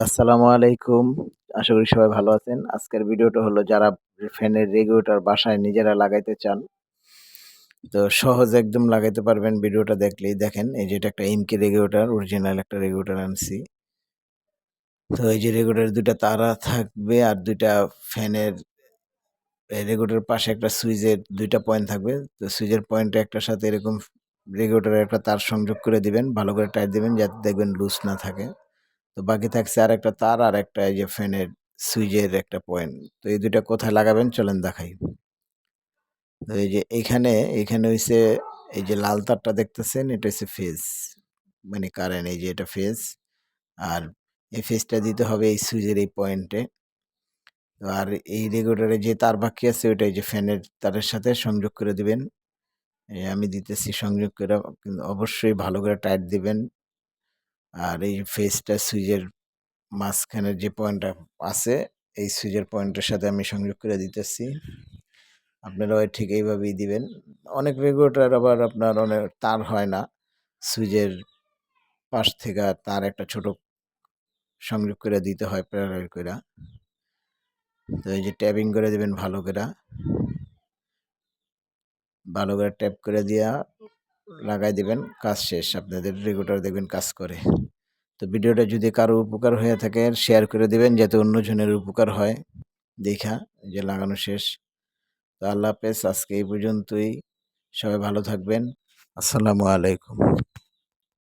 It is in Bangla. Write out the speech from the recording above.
আসসালামু আলাইকুম। আশা করি সবাই ভালো আছেন। আজকের ভিডিওটা হলো যারা ফ্যানের রেগুলেটর বাসায় নিজেরা লাগাইতে চান। তো সহজ একদম লাগাইতে পারবেন ভিডিওটা দেখলেই। দেখেন এই যে এটা একটা এমকে রেগুলেটর, অরিজিনাল একটা রেগুলেটর আনছি। তো এই যে রেগুলেটরের ২ টা তারা থাকবে আর ২ টা ফ্যানের এই রেগুলেটরের পাশে একটা সুইচের ২ টা পয়েন্ট থাকবে। তো সুইচের পয়েন্টে একটার সাথে এরকম রেগুলেটরের একটা তার সংযোগ করে দিবেন। ভালো করে টাইট দিবেন যাতে দেখবেন লুজ না থাকে। তো বাকি থাকছে আর একটা তার আর একটা এই যে ফ্যানের সুইচের একটা পয়েন্ট। তো এই দুটা কোথায় লাগাবেন চলেন দেখাই। তো এই যে এইখানে, এইখানে হইছে এই যে লাল তারটা দেখতেছেন এটা হচ্ছে ফেজ। মানে কারেন্ট এই যে এটা ফেজ। আর এই ফেজটা দিতে হবে এই সুইচের এই পয়েন্টে। আর এই রেগুলেটরে যে তার বাকি আছে ওইটা এই যে ফ্যানের তারের সাথে সংযোগ করে দিবেন। আমি দিতেছি সংযোগ করে অবশ্যই ভালো করে টাইট দিবেন। আর এই ফেসটা সুইচের মাঝখানের যে পয়েন্টটা আছে, এই সুইচের পয়েন্টের সাথে আমি সংযোগ করে দিতেছি। আপনারাও ঠিক এইভাবেই দিবেন। অনেক রেগুলেটর আবার আপনার অনেক তার হয় না। সুইচের পাশ থেকে তার একটা ছোট সংযোগ করে দিতে হয় প্যারালাল করে তো এই যে ট্যাপিং করে দিবেন ভালো করে ভালো করে ট্যাপ করে দিয়া লাগাই দিবেন। কাজ শেষ। আপনাদের রেগুলার দেখবেন কাজ করে। তো ভিডিওটা যদি কারও উপকার হয়ে থাকে শেয়ার করে দেবেন যাতে অন্যজনের উপকার হয় দেখা যে লাগানো শেষ। তো আল্লাহ হাফেজ। আজকে এই পর্যন্তই। সবাই ভালো থাকবেন। আসসালামু আলাইকুম।